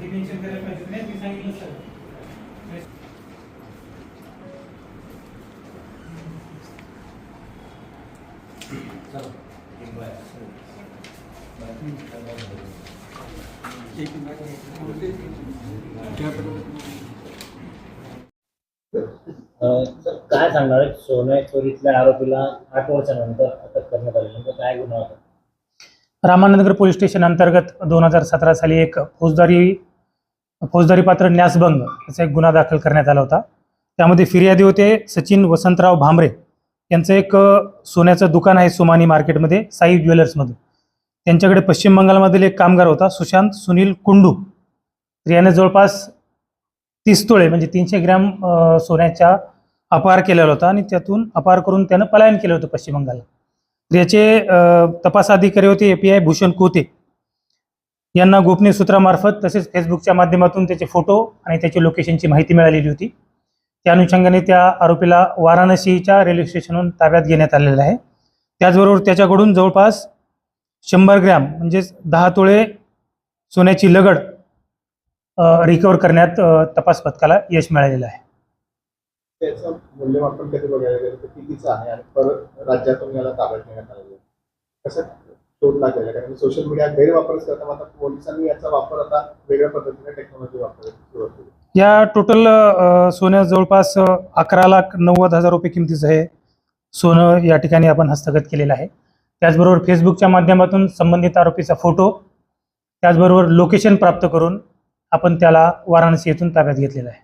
Dimension terapeuta, né? Design, sir. काय सांगणार आहे? सोने चोरीतल्या आरोपीला आठ वर्षानंतर अटक करण्यात आली. म्हणजे काय गुन्हा होता? रामानंदनगर पोलीस स्टेशन अंतर्गत दोन हजार सतरा साली एक फौजदारी फौजदारी पात्र न्यासभंग याचा एक गुन्हा दाखल करण्यात आला होता. त्यामध्ये फिर्यादी होते सचिन वसंतराव भांबरे यांचं एक सोन्याचं दुकान आहे सोमानी मार्केटमध्ये साई ज्वेलर्समध्ये त्यांच्याकडे पश्चिम बंगालमधील एक कामगार होता सुशांत सुनील कुंडू. तर याने जवळपास तीस तोळे म्हणजे तीनशे ग्रॅम सोन्याच्या अपहार केलेला होता आणि त्यातून अपहार करून त्यानं पलायन केलं होतं पश्चिम बंगालला. तर याचे तपास अधिकारी होते ए पी आय भूषण कोते. यांना गोपनीय सूत्रामार्फत तसेच फेसबुकच्या माध्यमातून त्याचे फोटो आणि त्याची लोकेशनची माहिती मिळालेली होती. त्या अनुषंगाने त्या आरोपीला वाराणसीच्या रेल्वे स्टेशनहून ताब्यात घेण्यात आलेलं आहे. त्याचबरोबर त्याच्याकडून जवळपास शंभर ग्रॅम म्हणजेच दहा तोळे सोन्याची लगड रिकवर करण्यात तपास पथकाला यश मिळालेलं आहे. मूल्यमापन कधी बघायला गेलं तर कितीचं आहे आणि परत राज्यातून याला ताब्यात घेण्यात आलेलं कसं शोध लागलेला कारण सोशल मीडिया गैरवापरच करता आता पोलिसांनी याचा वापर आता वेगळ्या पद्धतीने टेक्नॉलॉजी वापरायला सुरुवात केली. या टोटल सोन्या जवळपास अकरा लाख नव्वद हजार रुपये किमतीचं हे सोनं या ठिकाणी आपण हस्तगत केलेलं आहे. त्याचबरोबर फेसबुकच्या माध्यमातून संबंधित आरोपीचा फोटो त्याचबरोबर लोकेशन प्राप्त करून आपण त्याला वाराणसी येथून ताब्यात घेतलेला आहे.